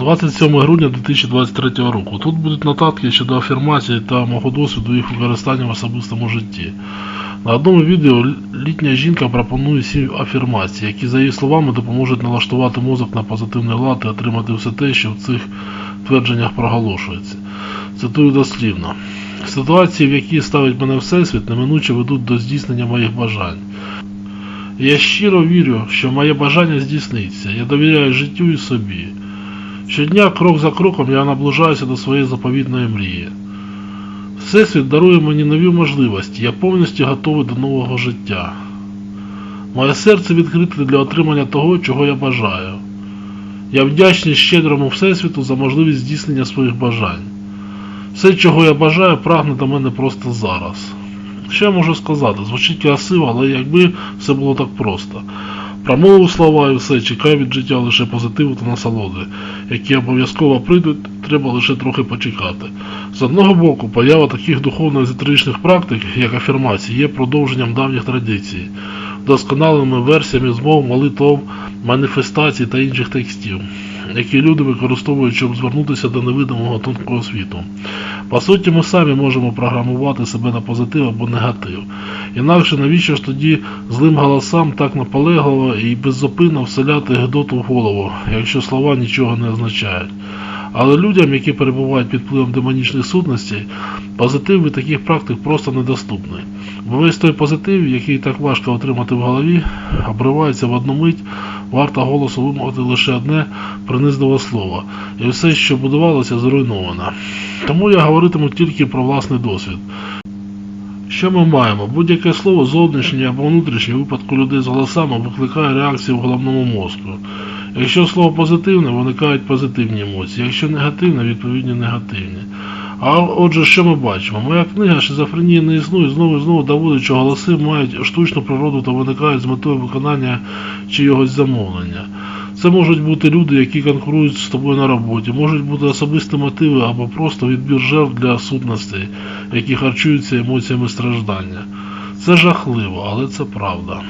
27 грудня 2023 року. Тут будуть нотатки щодо афірмації та мого досвіду їх використання в особистому житті. На одному відео літня жінка пропонує сім афірмацій, які, за її словами, допоможуть налаштувати мозок на позитивний лад і отримати все те, що в цих твердженнях проголошується. Цитую дослівно. Ситуації, в які ставить мене Всесвіт, неминуче ведуть до здійснення моїх бажань. Я щиро вірю, що моє бажання здійсниться. Я довіряю життю і собі. Щодня, крок за кроком, я наближаюся до своєї заповітної мрії. Всесвіт дарує мені нові можливості, я повністю готовий до нового життя. Моє серце відкрите для отримання того, чого я бажаю. Я вдячний щедрому Всесвіту за можливість здійснення своїх бажань. Все, чого я бажаю, прагне до мене просто зараз. Що я можу сказати? Звучить красиво, але якби все було так просто. Промовив слова і все, чекаю від життя лише позитиву та насолоди, які обов'язково прийдуть, треба лише трохи почекати. З одного боку, поява таких духовно-езотеричних практик, як афірмації, є продовженням давніх традицій, досконаленими версіями змов, молитв, маніфестацій та інших текстів, які люди використовують, щоб звернутися до невидимого тонкого світу. По суті, ми самі можемо програмувати себе на позитив або негатив. Інакше навіщо ж тоді злим голосам так наполегливо і беззупинно вселяти гидоту в голову, якщо слова нічого не означають. Але людям, які перебувають під впливом демонічних сутностей, позитив від таких практик просто недоступний. Бо весь той позитив, який так важко отримати в голові, обривається в одну мить, варто голосу вимовити лише одне принизливе слово, і все, що будувалося, зруйновано. Тому я говоритиму тільки про власний досвід. Що ми маємо? Будь-яке слово зовнішнє або внутрішнє у випадку людей з голосами викликає реакцію в головному мозку. Якщо слово позитивне, виникають позитивні емоції, якщо негативне, відповідні негативні. А отже, що ми бачимо? Моя книга Шизофренія не існує знову і знову доводить, що голоси мають штучну природу та виникають з метою виконання чийогось замовлення. Це можуть бути люди, які конкурують з тобою на роботі, можуть бути особисті мотиви або просто відбір жертв для сутностей, які харчуються емоціями страждання. Це жахливо, але це правда.